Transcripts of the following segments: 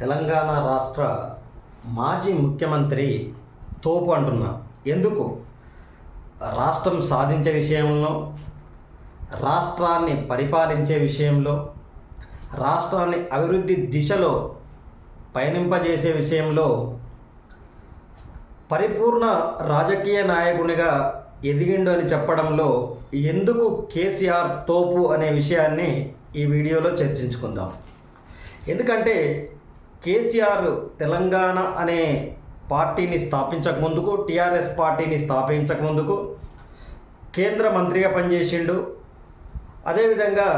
తెలంగాణ రాష్ట్ర మాజీ ముఖ్యమంత్రి తోపు అంటున్నా ఎందుకు? రాష్ట్రం సాధించే విషయంలో రాష్ట్రాన్ని పరిపాలించే విషయంలో రాష్ట్రాన్ని అభివృద్ధి దిశలో పయనింపజేసే విషయంలో పరిపూర్ణ రాజకీయ నాయకునిగా ఎదిగిండు అని చెప్పడంలో ఎందుకు కేసీఆర్ తోపు అనే విషయాన్ని ఈ వీడియోలో చర్చించుకుందాం. ఎందుకంటే కేసీఆర్ తెలంగాణ అనే పార్టీని స్థాపించక ముందుకు టీఆర్ఎస్ పార్టీని స్థాపించక ముందుకు కేంద్ర మంత్రిగా పనిచేసిండు. అదేవిధంగా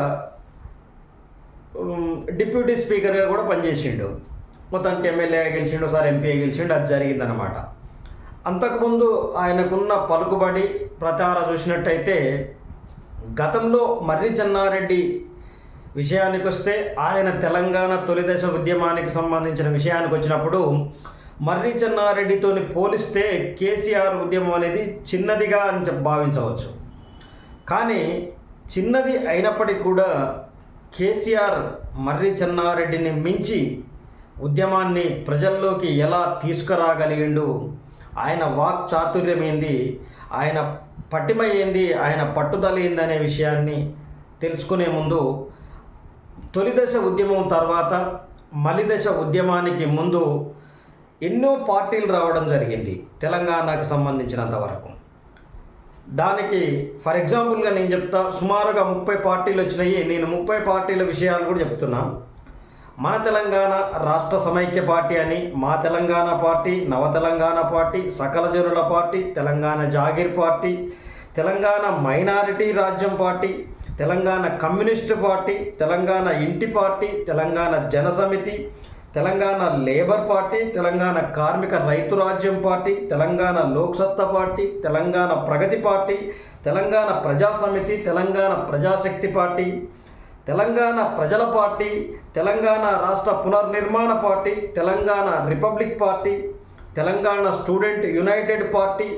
డిప్యూటీ స్పీకర్గా కూడా పనిచేసిండు. మొత్తానికి ఎమ్మెల్యేగా గెలిచిండు సార్ ఎంపీగా గెలిచిండు అది జరిగిందనమాట అంతకుముందు ఆయనకున్న పలుకుబడి ప్రచారం చూసినట్టయితే గతంలో మర్రి చెన్నారెడ్డి విషయానికి వస్తే ఆయన తెలంగాణ తొలిదశ ఉద్యమానికి సంబంధించిన విషయానికి వచ్చినప్పుడు మర్రి చెన్నారెడ్డితోని పోలిస్తే కేసీఆర్ ఉద్యమం అనేది చిన్నదిగా అని భావించవచ్చు. కానీ చిన్నది అయినప్పటికీ కూడా కేసీఆర్ మర్రి చెన్నారెడ్డిని మించి ఉద్యమాన్ని ప్రజల్లోకి ఎలా తీసుకురాగలిగిండు? ఆయన వాక్ చాతుర్యం ఏంది? ఆయన పట్టిమ ఏంది? ఆయన పట్టుదల ఏంది అనే విషయాన్ని తెలుసుకునే ముందు తొలిదశ ఉద్యమం తర్వాత మలిదశ ఉద్యమానికి ముందు ఎన్నో పార్టీలు రావడం జరిగింది తెలంగాణకు సంబంధించినంత వరకు. దానికి ఫర్ ఎగ్జాంపుల్గా నేను చెప్తా సుమారుగా ముప్పై పార్టీలు వచ్చినాయి. నేను ముప్పై పార్టీల విషయాలు కూడా చెప్తున్నా. మన తెలంగాణ రాష్ట్ర సమైక్య పార్టీ అని మా తెలంగాణ పార్టీ నవ Telangana party Sakala Janula party Telangana Jagir party Telangana minority Rajyam party Telangana communist party Telangana Inti party Telangana Janasamithi Telangana labour party Telangana Karmika Raithu Rajyam party Telangana Loksatta party Telangana Pragathi party Telangana Praja Samithi Telangana Prajasakti party Telangana ప్రజల party Telangana Rashtra Punarnirmana party Telangana republic party Telangana student united party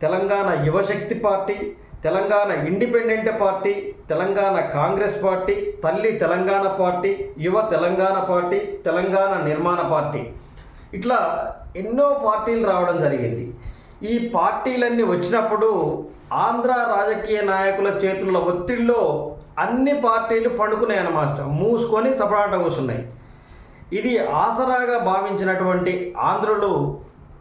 Telangana Yuvashakti party Telangana independent party Telangana Congress party Talli Telangana party యువ Telangana party Telangana నిర్మాణ party. ఇట్లా ఎన్నో పార్టీలు రావడం జరిగింది. ఈ పార్టీలన్నీ వచ్చినప్పుడు ఆంధ్ర రాజకీయ నాయకుల చేతుల ఒత్తిడిలో అన్ని పార్టీలు పండుకున్నాయి అన్నమాట మూసుకొని సపరాట కూర్చున్నాయి ఇది ఆసరాగా భావించినటువంటి ఆంధ్రులు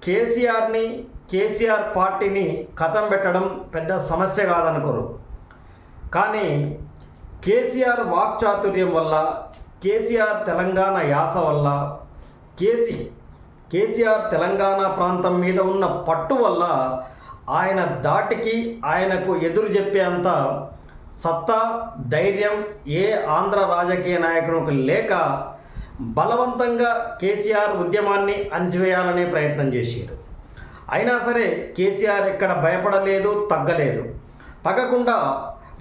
కేసీఆర్ని కేసీఆర్ పార్టీని కథం పెట్టడం పెద్ద సమస్య కాదనుకోరు. కానీ కేసీఆర్ వాక్చాతుర్యం వల్ల కేసీఆర్ తెలంగాణ యాస వల్ల కేసీ కేసీఆర్ తెలంగాణ ప్రాంతం మీద ఉన్న పట్టు వల్ల ఆయన దాటికి ఆయనకు ఎదురు చెప్పేంత సత్తా ధైర్యం ఏ ఆంధ్ర రాజకీయ నాయకునికి లేక బలవంతంగా కేసీఆర్ ఉద్యమాన్ని అంచివేయాలనే ప్రయత్నం చేశారు. అయినా సరే కేసీఆర్ ఎక్కడ భయపడలేదు తగ్గలేదు. తగ్గకుండా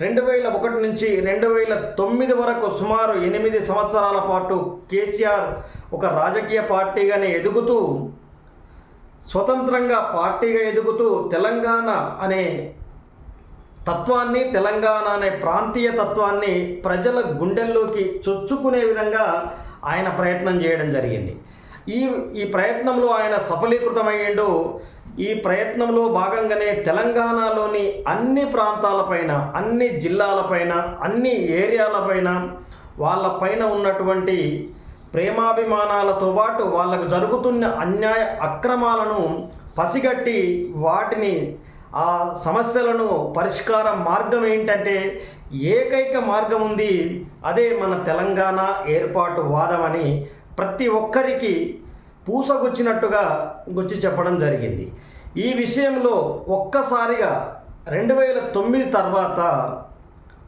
రెండు వేల ఒకటి నుంచి రెండు వేల తొమ్మిది వరకు సుమారు ఎనిమిది సంవత్సరాల పాటు కేసీఆర్ ఒక రాజకీయ పార్టీగానే ఎదుగుతూ స్వతంత్రంగా పార్టీగా ఎదుగుతూ తెలంగాణ అనే తత్వాన్ని తెలంగాణ అనే ప్రాంతీయ తత్వాన్ని ప్రజల గుండెల్లోకి చొచ్చుకునే విధంగా ఆయన ప్రయత్నం చేయడం జరిగింది. ఈ ఈ ప్రయత్నంలో ఆయన సఫలీకృతమయ్యిండు ఈ ప్రయత్నంలో భాగంగానే తెలంగాణలోని అన్ని ప్రాంతాలపైన అన్ని జిల్లాలపైన అన్ని ఏరియాలపైన వాళ్ళపైన ఉన్నటువంటి ప్రేమాభిమానాలతో పాటు వాళ్ళకు జరుగుతున్న అన్యాయ అక్రమాలను పసిగట్టి వాటిని ఆ సమస్యలను పరిష్కార మార్గం ఏంటంటే ఏకైక మార్గం ఉంది అదే మన తెలంగాణ ఏర్పాటు వాదం అని ప్రతి ఒక్కరికి పూసగుచ్చినట్టుగా గుచ్చి చెప్పడం జరిగింది. ఈ విషయంలో ఒక్కసారిగా రెండు వేల తొమ్మిది తర్వాత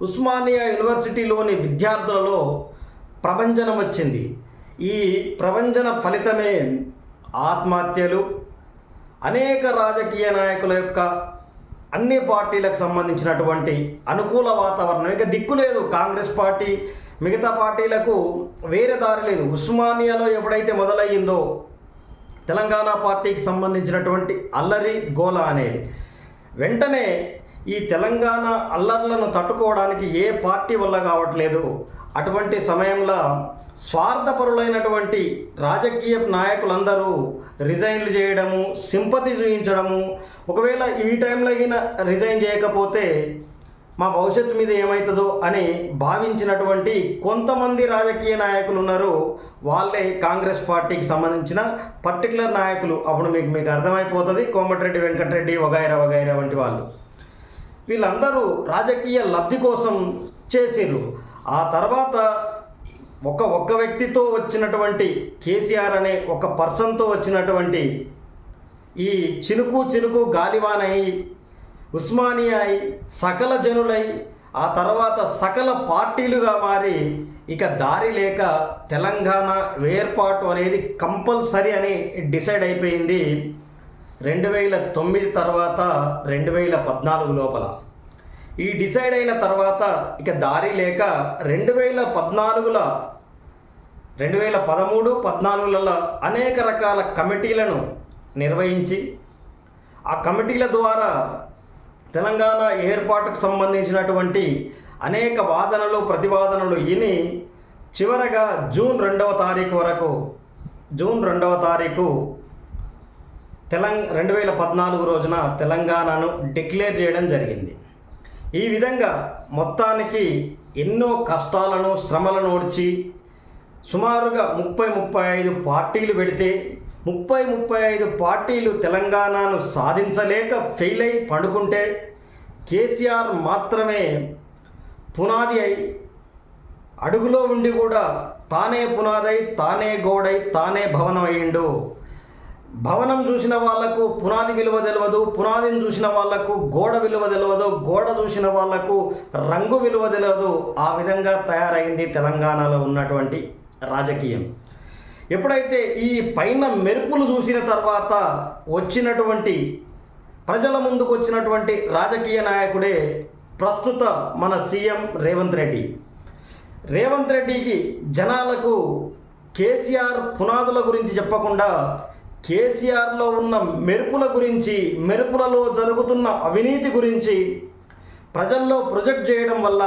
ఉస్మానియా యూనివర్సిటీలోని విద్యార్థులలో ప్రభంజనం వచ్చింది. ఈ ప్రభంజన ఫలితమే ఆత్మహత్యలు అనేక రాజకీయ నాయకుల యొక్క అన్ని పార్టీలకు సంబంధించినటువంటి అనుకూల వాతావరణం. ఇక దిక్కు లేదు. కాంగ్రెస్ పార్టీ మిగతా పార్టీలకు వేరే దారి లేదు. ఉస్మానియాలో ఎప్పుడైతే మొదలయ్యిందో తెలంగాణ పార్టీకి సంబంధించినటువంటి అల్లరి గోల అనేది. వెంటనే ఈ తెలంగాణ అల్లర్లను తట్టుకోవడానికి ఏ పార్టీ వల్ల కావట్లేదు? అటువంటి సమయంలో స్వార్థపరులైనటువంటి రాజకీయ నాయకులందరూ రిజైన్లు చేయడము సింపతి చూపించడము ఒకవేళ ఈ టైంలో అయినా రిజైన్ చేయకపోతే మా భవిష్యత్తు మీద ఏమవుతుందో అని భావించినటువంటి కొంతమంది రాజకీయ నాయకులు ఉన్నారు. వాళ్ళే కాంగ్రెస్ పార్టీకి సంబంధించిన పర్టికులర్ నాయకులు. అప్పుడు మీకు మీకు అర్థమైపోతుంది కోమటిరెడ్డి వెంకటరెడ్డి వగైరా వగైరా వంటి వాళ్ళు. వీళ్ళందరూ రాజకీయ లబ్ధి కోసం చేసిర్రు. ఆ తర్వాత ఒక ఒక్క వ్యక్తితో వచ్చినటువంటి కేసీఆర్ అనే ఒక పర్సన్తో వచ్చినటువంటి ఈ చినుకు చినుకు గాలివానై ఉస్మానియా అయి సకల జనులై ఆ తర్వాత సకల పార్టీలుగా మారి ఇక దారి లేక తెలంగాణ వేర్పాటు అనేది కంపల్సరీ అని డిసైడ్ అయిపోయింది రెండు వేల తొమ్మిది తర్వాత రెండు వేల పద్నాలుగు లోపల. ఈ డిసైడ్ అయిన తర్వాత ఇక దారి లేక రెండు వేల పద్నాలుగుల రెండు వేల పదమూడు పద్నాలుగులలో అనేక రకాల కమిటీలను నిర్వహించి ఆ కమిటీల ద్వారా తెలంగాణ ఏర్పాటుకు సంబంధించినటువంటి అనేక వాదనలు ప్రతివాదనలు విని చివరగా జూన్ రెండవ తారీఖు వరకు జూన్ రెండవ తారీఖు తెలంగ రెండు వేల పద్నాలుగు రోజున తెలంగాణను డిక్లేర్ చేయడం జరిగింది. ఈ విధంగా మొత్తానికి ఎన్నో కష్టాలను శ్రమలను ఓడ్చి సుమారుగా ముప్పై ముప్పై ఐదు పార్టీలు పెడితే ముప్పై ముప్పై ఐదు పార్టీలు తెలంగాణను సాధించలేక ఫెయిల్ అయి పడుకుంటే కేసీఆర్ మాత్రమే పునాది అయి అడుగులో ఉండి కూడా తానే పునాదై తానే గోడై తానే భవనం అయ్యిండు భవనం చూసిన వాళ్ళకు పునాది విలువ తెలియదు పునాదిని చూసిన వాళ్ళకు గోడ విలువ తెలియదు గోడ చూసిన వాళ్ళకు రంగు విలువ తెలియదు ఆ విధంగా తయారైంది తెలంగాణలో ఉన్నటువంటి రాజకీయం. ఎప్పుడైతే ఈ పైన మెరుపులు చూసిన తర్వాత వచ్చినటువంటి ప్రజల ముందుకు వచ్చినటువంటి రాజకీయ నాయకుడే ప్రస్తుత మన సీఎం రేవంత్ రెడ్డి. రేవంత్ రెడ్డికి జనాలకు కేసీఆర్ పునాదుల గురించి చెప్పకుండా కేసీఆర్లో ఉన్న మెరుపుల గురించి మెరుపులలో జరుగుతున్న అవినీతి గురించి ప్రజల్లో ప్రొజెక్ట్ చేయడం వల్ల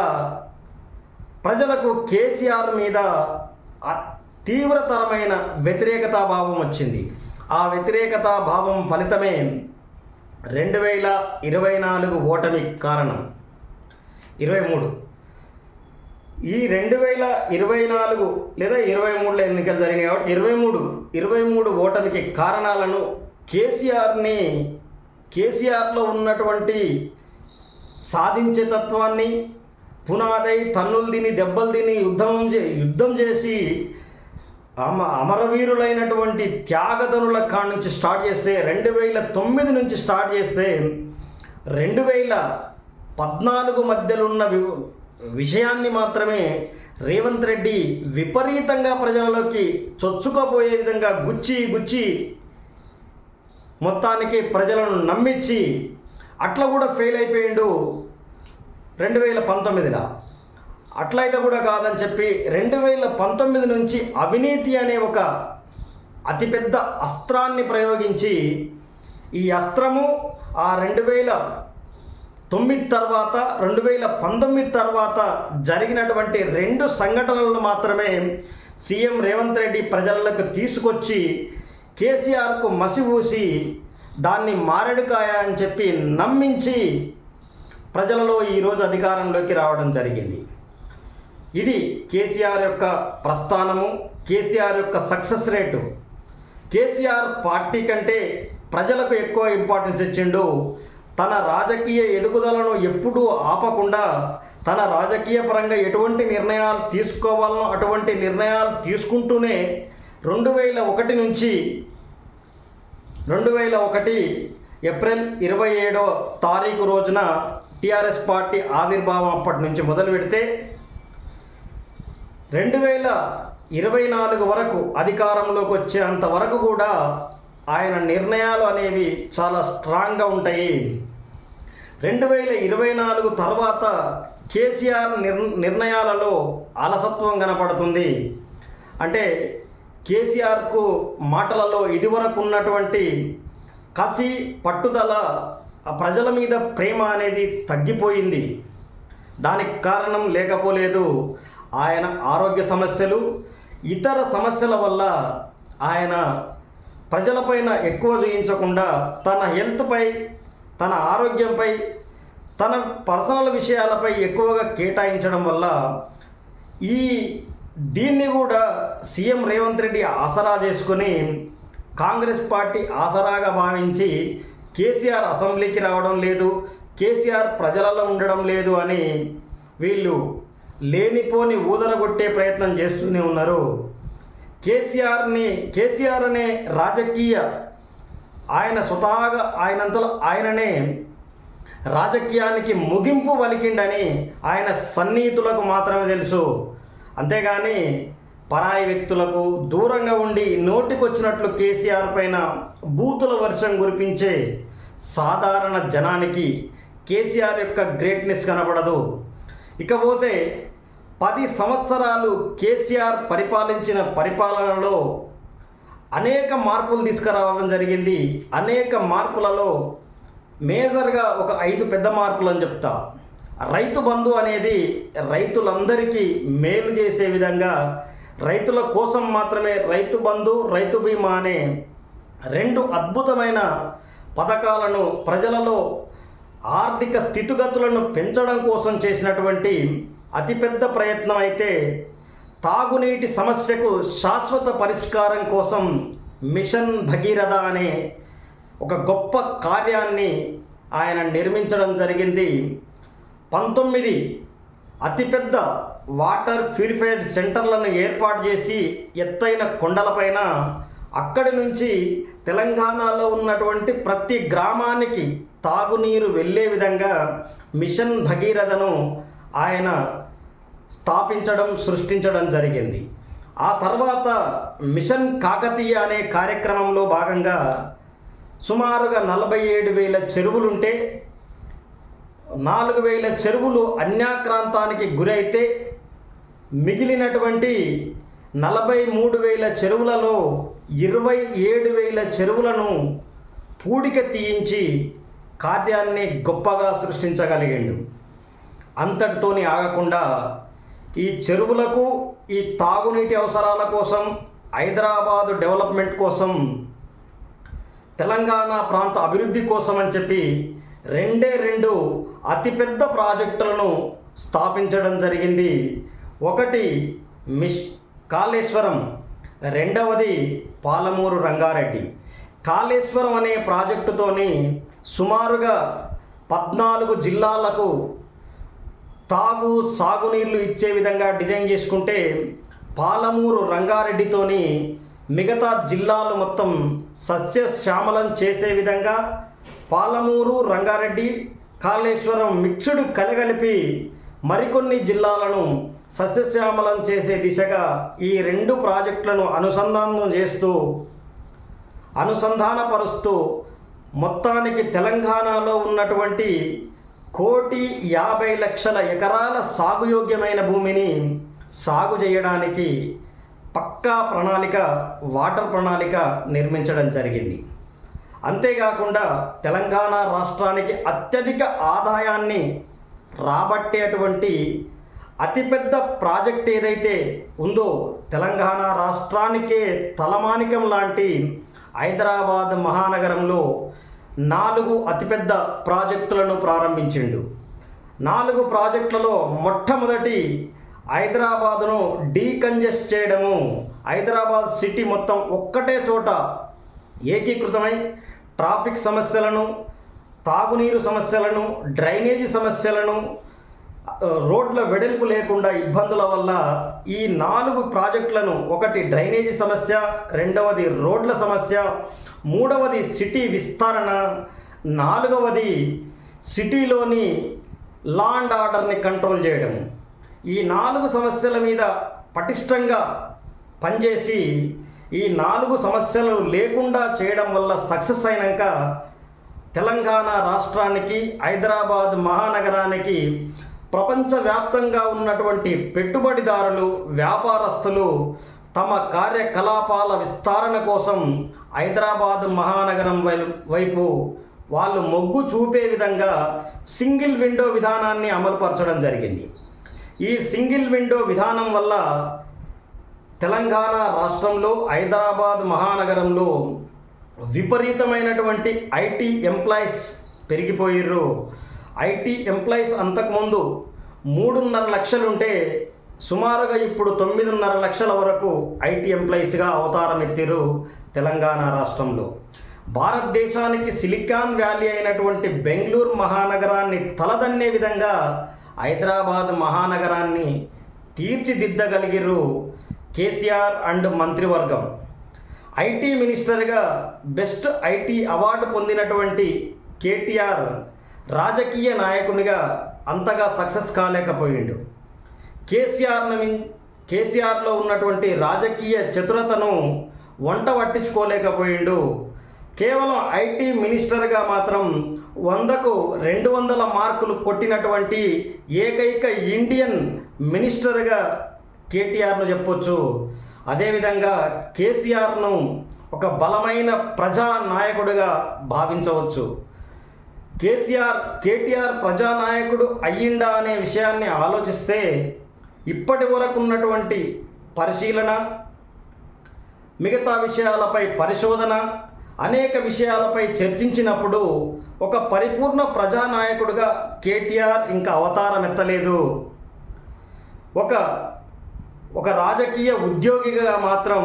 ప్రజలకు కేసీఆర్ మీద తీవ్రతరమైన వ్యతిరేకతా భావం వచ్చింది. ఆ వ్యతిరేకత భావం ఫలితమే రెండు వేల ఇరవై నాలుగు ఓటమి కారణం. ఇరవై మూడు. ఈ రెండు వేల ఇరవై నాలుగు లేదా ఇరవై మూడులో ఎన్నికలు జరిగినాయి కాబట్టి ఇరవై మూడు ఇరవై మూడు ఓటమికి కారణాలను కేసీఆర్ని కేసీఆర్లో ఉన్నటువంటి సాధించే తత్వాన్ని పునాదై తన్నులు తిని దెబ్బలు తిని యుద్ధం చే యుద్ధం చేసి అమ అమరవీరులైనటువంటి త్యాగధనుల కాడ నుంచి స్టార్ట్ చేస్తే రెండు వేల తొమ్మిది నుంచి స్టార్ట్ చేస్తే రెండు వేల పద్నాలుగు మధ్యలో ఉన్న వి- విషయాన్ని మాత్రమే రేవంత్ రెడ్డి విపరీతంగా ప్రజలలోకి చొచ్చుకోబోయే విధంగా గుచ్చి గుచ్చి మొత్తానికి ప్రజలను నమ్మించి అట్లా కూడా ఫెయిల్ అయిపోయిండు రెండు వేల పంతొమ్మిదిలో. అట్లయితే కూడా కాదని చెప్పి రెండు వేల పంతొమ్మిది నుంచి అవినీతి అనే ఒక అతిపెద్ద అస్త్రాన్ని ప్రయోగించి ఈ అస్త్రము ఆ రెండు వేల తొమ్మిది తర్వాత రెండు వేల పంతొమ్మిది తర్వాత జరిగినటువంటి రెండు సంఘటనలను మాత్రమే సీఎం రేవంత్ రెడ్డి ప్రజలకు తీసుకొచ్చి కేసీఆర్కు మసిపూసి దాన్ని మారెడుకాయ అని చెప్పి నమ్మించి ప్రజలలో ఈరోజు అధికారంలోకి రావడం జరిగింది. ఇది కేసీఆర్ యొక్క ప్రస్థానము కేసీఆర్ యొక్క సక్సెస్ రేటు. కేసీఆర్ పార్టీ కంటే ప్రజలకు ఎక్కువ ఇంపార్టెన్స్ ఇచ్చిండు. తన రాజకీయ ఎదుగుదలను ఎప్పుడూ ఆపకుండా తన రాజకీయ పరంగా ఎటువంటి నిర్ణయాలు తీసుకోవాలనో అటువంటి నిర్ణయాలు తీసుకుంటూనే రెండు వేల ఒకటి నుంచి రెండు వేల ఒకటి ఏప్రిల్ ఇరవై ఏడో తారీఖు రోజున టీఆర్ఎస్ పార్టీ ఆవిర్భావం అప్పటి నుంచి మొదలు పెడితే రెండు వేల ఇరవై నాలుగు వరకు అధికారంలోకి వచ్చేంత వరకు కూడా ఆయన నిర్ణయాలు అనేవి చాలా స్ట్రాంగ్గా ఉంటాయి. రెండు వేల ఇరవై నాలుగు తర్వాత కేసీఆర్ నిర్ నిర్ణయాలలో అలసత్వం కనపడుతుంది. అంటే కేసీఆర్కు మాటలలో ఇదివరకు ఉన్నటువంటి కసి పట్టుదల ఆ ప్రజల మీద ప్రేమ అనేది తగ్గిపోయింది. దానికి కారణం లేకపోలేదు. ఆయన ఆరోగ్య సమస్యలు ఇతర సమస్యల వల్ల ఆయన ప్రజలపైన ఎక్కువ చూయించకుండా తన హెల్త్పై తన ఆరోగ్యంపై తన పర్సనల్ విషయాలపై ఎక్కువగా కేటాయించడం వల్ల ఈ దీన్ని కూడా సీఎం రేవంత్ రెడ్డి ఆసరా చేసుకుని కాంగ్రెస్ పార్టీ ఆసరాగా భావించి కేసీఆర్ అసెంబ్లీకి రావడం లేదు కేసీఆర్ ప్రజలలో ఉండడం లేదు అని వీళ్ళు లేనిపోని ఊదరగొట్టే ప్రయత్నం చేస్తూనే ఉన్నారు. కేసీఆర్ని కేసీఆర్ అనే రాజకీయ ఆయన స్వతహాగా ఆయనంతలో ఆయననే రాజకీయానికి ముగింపు వలికిండని ఆయన సన్నిహితులకు మాత్రమే తెలుసు. అంతేగాని పరాయి వ్యక్తులకు దూరంగా ఉండి నోటికొచ్చినట్లు కేసీఆర్ పైన బూతుల వర్షం కురిపించే సాధారణ జనానికి కేసీఆర్ యొక్క గ్రేట్నెస్ కనబడదు. ఇకపోతే పది సంవత్సరాలు కేసీఆర్ పరిపాలించిన పరిపాలనలో అనేక మార్పులు తీసుకురావడం జరిగింది. అనేక మార్పులలో మేజర్గా ఒక ఐదు పెద్ద మార్పులు అని చెప్తా. రైతు బంధు అనేది రైతులందరికీ మేలు చేసే విధంగా రైతుల కోసం మాత్రమే రైతు బంధు రైతు బీమా అనే రెండు అద్భుతమైన పథకాలను ప్రజలలో ఆర్థిక స్థితిగతులను పెంచడం కోసం చేసినటువంటి అతిపెద్ద ప్రయత్నం అయితే తాగునీటి సమస్యకు శాశ్వత పరిష్కారం కోసం మిషన్ భగీరథ అనే ఒక గొప్ప కార్యాన్ని ఆయన నిర్మించడం జరిగింది. పంతొమ్మిది అతిపెద్ద వాటర్ ప్యూరిఫైడ్ సెంటర్లను ఏర్పాటు చేసి ఎత్తైన కొండలపైన అక్కడి నుంచి తెలంగాణలో ఉన్నటువంటి ప్రతి గ్రామానికి తాగునీరు వెళ్ళే విధంగా మిషన్ భగీరథను ఆయన స్థాపించడం సృష్టించడం జరిగింది. ఆ తర్వాత మిషన్ కాకతీయ అనే కార్యక్రమంలో భాగంగా సుమారుగా నలభై ఏడు వేల చెరువులుంటే నాలుగు వేల చెరువులు అన్యాక్రాంతానికి గురైతే మిగిలినటువంటి నలభై మూడు వేల చెరువులలో ఇరవై ఏడు వేల చెరువులను పూడిక తీయించి కార్యాన్ని గొప్పగా సృష్టించగలిగాడు. అంతటితోని ఆగకుండా ఈ చెరువులకు ఈ తాగునీటి అవసరాల కోసం హైదరాబాదు డెవలప్మెంట్ కోసం తెలంగాణ ప్రాంత అభివృద్ధి కోసం అని చెప్పి రెండే రెండు అతిపెద్ద ప్రాజెక్టులను స్థాపించడం జరిగింది. ఒకటి మిష్ కాళేశ్వరం రెండవది పాలమూరు రంగారెడ్డి. కాళేశ్వరం అనే ప్రాజెక్టుతోని సుమారుగా పద్నాలుగు జిల్లాలకు తాగు సాగునీళ్ళు ఇచ్చే విధంగా డిజైన్ చేసుకుంటే పాలమూరు రంగారెడ్డితోని మిగతా జిల్లాలు మొత్తం సస్యశ్యామలం చేసే విధంగా పాలమూరు రంగారెడ్డి కాళేశ్వరం మిక్స్డ్ కలగలిపి మరికొన్ని జిల్లాలను సస్యశ్యామలం చేసే దిశగా ఈ రెండు ప్రాజెక్టులను అనుసంధానం చేస్తూ అనుసంధానపరుస్తూ మొత్తానికి తెలంగాణలో ఉన్నటువంటి కోటి యాభై లక్షల ఎకరాల సాగుయోగ్యమైన భూమిని సాగు చేయడానికి పక్కా ప్రణాళిక వాటర్ ప్రణాళిక నిర్మించడం జరిగింది. అంతేకాకుండా తెలంగాణ రాష్ట్రానికి అత్యధిక ఆదాయాన్ని రాబట్టేటువంటి అతిపెద్ద ప్రాజెక్ట్ ఏదైతే ఉందో తెలంగాణ రాష్ట్రానికే తలమానికం లాంటి హైదరాబాద్ మహానగరంలో నాలుగు అతిపెద్ద ప్రాజెక్టులను ప్రారంభించిండు. నాలుగు ప్రాజెక్టులలో మొట్టమొదటి హైదరాబాదును డీకంజెస్ట్ చేయడము హైదరాబాద్ సిటీ మొత్తం ఒక్కటే చోట ఏకీకృతమై ట్రాఫిక్ సమస్యలను తాగునీరు సమస్యలను డ్రైనేజీ సమస్యలను రోడ్ల వెడల్పు లేకుండా ఇబ్బందుల వల్ల ఈ నాలుగు ప్రాజెక్టులను ఒకటి డ్రైనేజీ సమస్య రెండవది రోడ్ల సమస్య మూడవది సిటీ విస్తరణ నాలుగవది సిటీలోని లా అండ్ ఆర్డర్ని కంట్రోల్ చేయడం. ఈ నాలుగు సమస్యల మీద పటిష్టంగా పనిచేసి ఈ నాలుగు సమస్యలు లేకుండా చేయడం వల్ల సక్సెస్ అయినాక తెలంగాణ రాష్ట్రానికి హైదరాబాద్ మహానగరానికి ప్రపంచవ్యాప్తంగా ఉన్నటువంటి పెట్టుబడిదారులు వ్యాపారస్తులు తమ కార్యకలాపాల విస్తరణ కోసం హైదరాబాద్ మహానగరం వై- వైపు వాళ్ళు మొగ్గు చూపే విధంగా సింగిల్ విండో విధానాన్ని అమలుపరచడం జరిగింది. ఈ సింగిల్ విండో విధానం వల్ల తెలంగాణ రాష్ట్రంలో హైదరాబాద్ మహానగరంలో విపరీతమైనటువంటి ఐటీ ఎంప్లాయీస్ పెరిగిపోయిర్రు. ఐటీ ఎంప్లాయీస్ అంతకుముందు మూడున్నర లక్షలుంటే సుమారుగా ఇప్పుడు తొమ్మిదిన్నర లక్షల వరకు ఐటీ ఎంప్లాయీస్గా అవతారమెత్తిరు తెలంగాణ రాష్ట్రంలో. భారతదేశానికి సిలికాన్ వ్యాలీ అయినటువంటి బెంగళూరు మహానగరాన్ని తలదన్నే విధంగా హైదరాబాద్ మహానగరాన్ని తీర్చిదిద్దగలిగిరు కేసీఆర్ అండ్ మంత్రివర్గం. ఐటీ మినిస్టర్గా బెస్ట్ ఐటీ అవార్డు పొందినటువంటి కేటీఆర్ రాజకీయ నాయకునిగా అంతగా సక్సెస్ కాలేకపోయిండు. కేసీఆర్ను కేసీఆర్లో ఉన్నటువంటి రాజకీయ చతురతను వంట పట్టించుకోలేకపోయిండు. కేవలం ఐటీ మినిస్టర్గా మాత్రం వందకు రెండు వందల మార్కులు కొట్టినటువంటి ఏకైక ఇండియన్ మినిస్టర్గా కేటీఆర్ను చెప్పొచ్చు. అదేవిధంగా కేసీఆర్ను ఒక బలమైన ప్రజా నాయకుడిగా భావించవచ్చు. కేసీఆర్ కేటీఆర్ ప్రజానాయకుడు అయ్యిండా అనే విషయాన్ని ఆలోచిస్తే ఇప్పటి వరకు ఉన్నటువంటి పరిశీలన మిగతా విషయాలపై పరిశోధన అనేక విషయాలపై చర్చించినప్పుడు ఒక పరిపూర్ణ ప్రజానాయకుడిగా కేటీఆర్ ఇంకా అవతారం ఎత్తలేదు. ఒక ఒక రాజకీయ ఉద్యోగిగా మాత్రం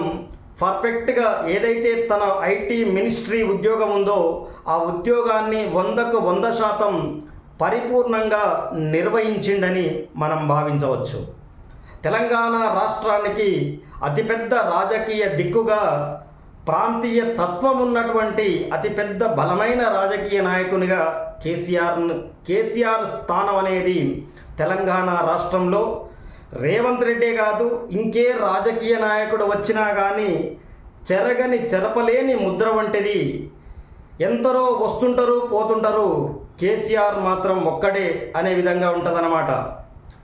పర్ఫెక్ట్గా ఏదైతే తన ఐటీ మినిస్ట్రీ ఉద్యోగం ఉందో ఆ ఉద్యోగాన్ని వందకు వంద శాతం పరిపూర్ణంగా నిర్వహించిండని మనం భావించవచ్చు. తెలంగాణ రాష్ట్రానికి అతిపెద్ద రాజకీయ దిక్కుగా ప్రాంతీయ తత్వం ఉన్నటువంటి అతిపెద్ద బలమైన రాజకీయ నాయకునిగా కేసీఆర్ కేసీఆర్ స్థానం అనేది తెలంగాణ రాష్ట్రంలో రేవంత్ రెడ్డే కాదు ఇంకే రాజకీయ నాయకుడు వచ్చినా కానీ చెరగని చెరపలేని ముద్ర వంటిది. ఎంతరో వస్తుంటారు పోతుంటారు కేసీఆర్ మాత్రం ఒక్కడే అనే విధంగా ఉంటుందన్నమాట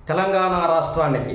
తెలంగాణ రాష్ట్రానికి.